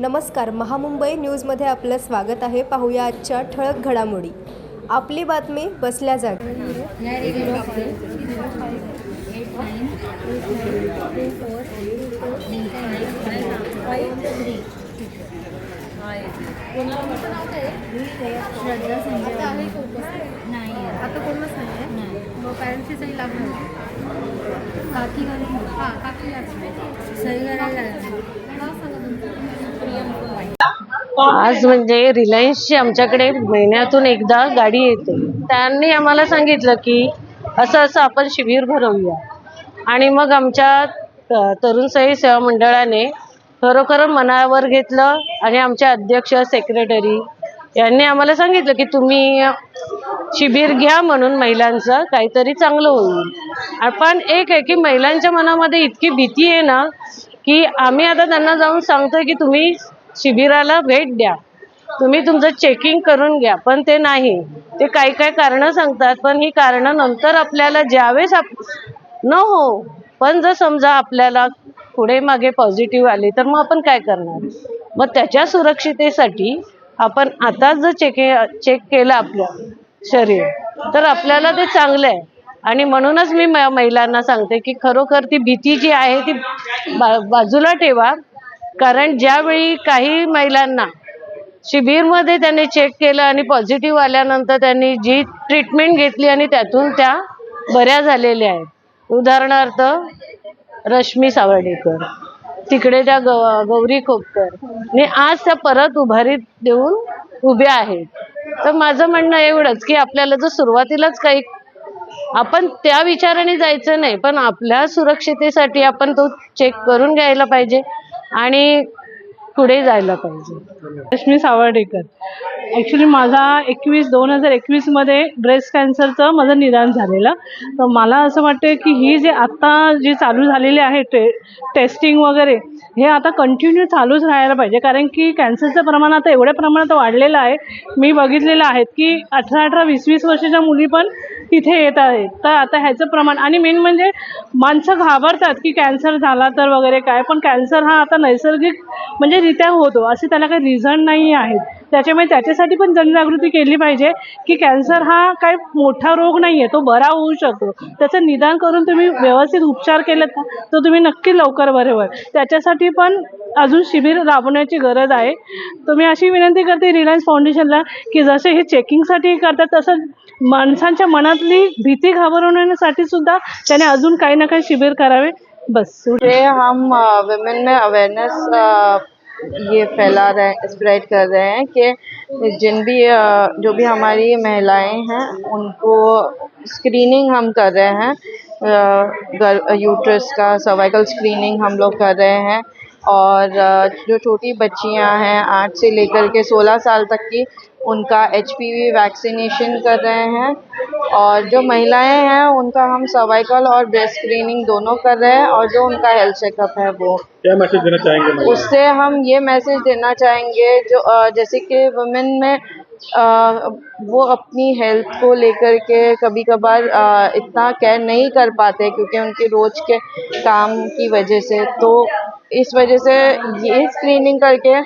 नमस्कार महामुंबई न्यूजमध्ये आपलं स्वागत आहे. पाहूया आजच्या ठळक घडामोडी. आपली बातमी बसल्या जागी. श्रद्धा संजय नाही आता कोणच नाही. आहे मग पॅरेंट्सची सही लागणार काकी घालून हां काकी लागणार सही करायला लागली. आज म्हणजे रिलायन्सची आमच्याकडे महिन्यातून एकदा गाडी येते. त्यांनी आम्हाला सांगितलं की असं असं आपण शिबिर भरवूया. आणि मग आमच्या तरुण साई सेवा मंडळाने खरोखर मनावर घेतलं आणि आमचे अध्यक्ष सेक्रेटरी यांनी आम्हाला सांगितलं की तुम्ही शिबिर घ्या म्हणून महिलांचं काहीतरी चांगलं होईल. पण एक आहे की महिलांच्या मनामध्ये इतकी भीती आहे ना की आम्ही आता त्यांना जाऊन सांगतोय की तुम्ही शिबिराला भेट द्या. तुम्ही तुमचं चेकिंग करून घ्या. पण ते नाही. ते काही काही कारणं सांगतात. पण ही कारणं नंतर आपल्याला ज्यावेळेस आप न हो पण जर समजा आपल्याला पुढे मागे पॉझिटिव्ह आले तर मग आपण काय करणार? मग त्याच्या सुरक्षितेसाठी आपण आताच जर चेक चेक केलं आपलं शरीर तर आपल्याला ते चांगलं आहे. आणि म्हणूनच मी म- महिलांना सांगते की खरोखर ती भीती जी आहे ती बा बाजूला ठेवा. कारण ज्यावेळी काही महिलांना शिबिरमध्ये त्यांनी चेक केलं आणि पॉझिटिव्ह आल्यानंतर त्यांनी जी ट्रीटमेंट घेतली आणि त्यातून त्या बऱ्या झालेल्या आहेत. उदाहरणार्थ रश्मी सावर्डेकर तिकडे त्या गौ गौरी खोपकर. आणि आज त्या परत उभारीत देऊन उभ्या आहेत तर माझं म्हणणं एवढंच की आपल्याला जर सुरुवातीलाच काही आपण त्या विचाराने जायचं नाही पण आपल्या सुरक्षितेसाठी आपण तो चेक करून घ्यायला पाहिजे. आणि पुढे जायला पाहिजे. रश्मी सावर्डेकर. ॲक्च्युली माझा एकवीस दोन हजार एकवीसमध्ये ब्रेस्ट कॅन्सरचं माझं निदान झालेलं. तर मला असं वाटतं की ही जे आत्ता जी चालू झालेली आहे टे टेस्टिंग वगैरे हे आता कंटिन्यू चालूच राहायला पाहिजे. कारण की कॅन्सरचं प्रमाण आता एवढ्या प्रमाणात वाढलेलं आहे. मी बघितलेलं आहे की अठरा अठरा वीस वीस वर्षाच्या मुली पण तिथे येत आहेत. तर आता ह्याचं प्रमाण आणि मेन म्हणजे माणसं घाबरतात की कॅन्सर झाला तर वगैरे काय. पण कॅन्सर हा आता नैसर्गिक म्हणजे रित्या होतो असे त्याला काही रिझन नाही आहेत. त्याच्यामुळे त्याच्यासाठी पण जनजागृती केली पाहिजे की कॅन्सर हा काय मोठा रोग नाही आहे तो बरा होऊ शकतो. त्याचं निदान करून तुम्ही व्यवस्थित उपचार केलेत ना तर तुम्ही नक्की लवकर बरे व्हाल. त्याच्यासाठी पण अजून शिबिर राबवण्याची गरज आहे. तर मी अशी विनंती करते रिलायन्स फाउंडेशनला की जसे हे चेकिंगसाठी करतात तसं माणसांच्या मनातली भीती घाबरवण्यासाठी सुद्धा त्याने अजून काही ना काही शिबिर करावे. बस. हम वुमेन में अवेयरनेस ये फैला रहे स्प्रेड कर रहे हैं कि जिन भी जो भी हमारी महिलाएँ हैं, उनको स्क्रीनिंग हम कर रहे हैं यूट्रस का सर्वाइकल स्क्रीनिंग हम लोग कर रहे हैं और जो छोटी बच्चियाँ हैं, आठ से लेकर के सोलह साल तक की, उनका एचपीवी वैक्सीनेशन कर रहे हैं। और जो महिलाएँ हैं उनका हम सर्वाइकल और ब्रेस्ट स्क्रीनिंग दोनों कर रहे हैं और जो उनका हेल्थ चेकअप है वो। क्या मैसेज देना चाहेंगे उससे हम ये मैसेज देना चाहेंगे जो जैसे कि वुमेन में अ, वो अपनी हेल्थ को लेकर के कभी कभार अ, इतना केयर नहीं कर पाते क्योंकि उनके रोज के काम की वजह से। तो इस वजह से ये स्क्रीनिंग करके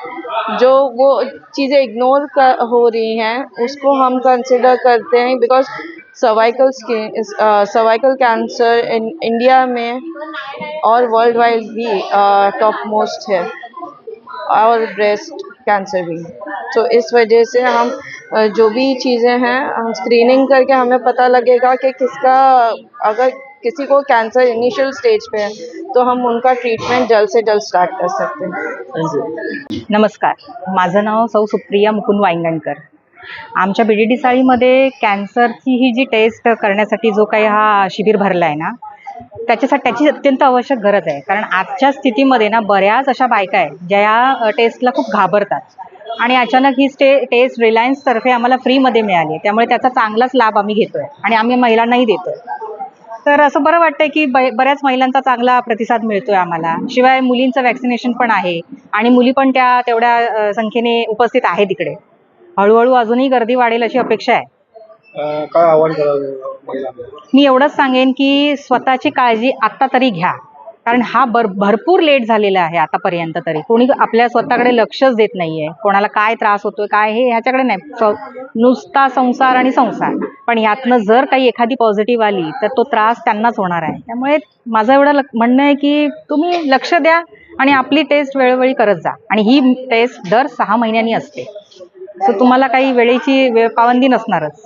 जो वो चीज़ें इग्नोर कर हो रही हैं उसको हम कंसिडर करते हैं because cervical cervical cancer in India में और वर्ल्ड वाइड भी टॉप मोस्ट है। और ब्रेस्ट कैंसर भी। तो इस वजह से हम जो भी चीज़ें हैं, हम स्क्रीनिंग करके हमें पता लगेगा कि किसका, अगर किसी को कैंसर इनिशियल स्टेज पे है तो हम उनका ट्रीटमेंट जल्द से जल्द स्टार्ट कर सकते हैं। नमस्कार। माझं नाव सौ सुप्रिया मुकुंद वांगणकर। आमच्या बी डी डी साळीमध्ये कॅन्सरची ही जी टेस्ट करण्यासाठी जो काही हा शिबिर भरला आहे ना त्याच्यासाठी त्याची अत्यंत आवश्यक गरज आहे. कारण आजच्या स्थितीमध्ये ना बऱ्याच अशा बायका आहेत ज्या या टेस्टला खूप घाबरतात. आणि अचानक ही स्टे टेस्ट रिलायन्सतर्फे आम्हाला फ्रीमध्ये मिळाली आहे. त्यामुळे त्याचा चांगलाच लाभ आम्ही घेतोय आणि आम्ही महिलांनाही देतोय. तर असं बरं वाटतंय की बऱ्याच महिलांचा चांगला प्रतिसाद मिळतोय आम्हाला. शिवाय मुलींचं वॅक्सिनेशन पण आहे आणि मुली पण त्या तेवढ्या संख्येने उपस्थित आहेत तिकडे हळूहळू अजूनही गर्दी वाढेल अशी अपेक्षा आहे. काय आव्हान करावं मी एवढंच सांगेन की स्वतःची काळजी आत्ता तरी घ्या. कारण हा भर भरपूर लेट झालेला आहे आतापर्यंत तरी. कोणी आपल्या स्वतःकडे लक्षच देत नाहीये. कोणाला काय त्रास होतोय काय हे ह्याच्याकडे नाही. नुसता संसार आणि संसार. पण यातनं जर काही एखादी पॉझिटिव्ह आली तर तो त्रास त्यांनाच होणार आहे. त्यामुळे माझं एवढं म्हणणं आहे की तुम्ही लक्ष द्या आणि आपली टेस्ट वेळोवेळी करत जा. आणि ही टेस्ट दर सहा महिन्यांनी असते. सो तुम्हाला काही वेळेची वेळ पाबंदी नसणारच.